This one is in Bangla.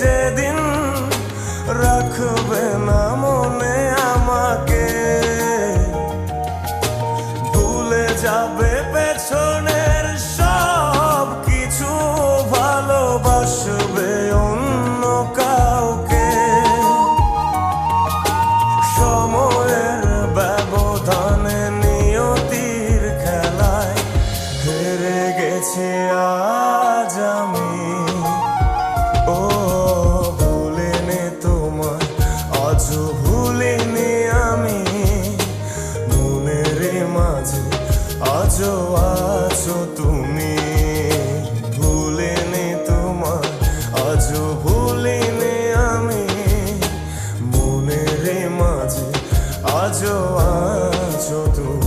যেদিন, রাখবে না মনে আমাকে। ভুলে যাবে পেছনের সব কিছু, ভালোবাসবে অন্য কাউকে। সময়ের ব্যবধানে নিয়তির খেলায় হেরে গেছি আজ। মাঝে আজো আছো তুমি। ভুলে নে তোমার আজো ভুলে নে আমি। মনের মাঝে আজো আছো তুমি।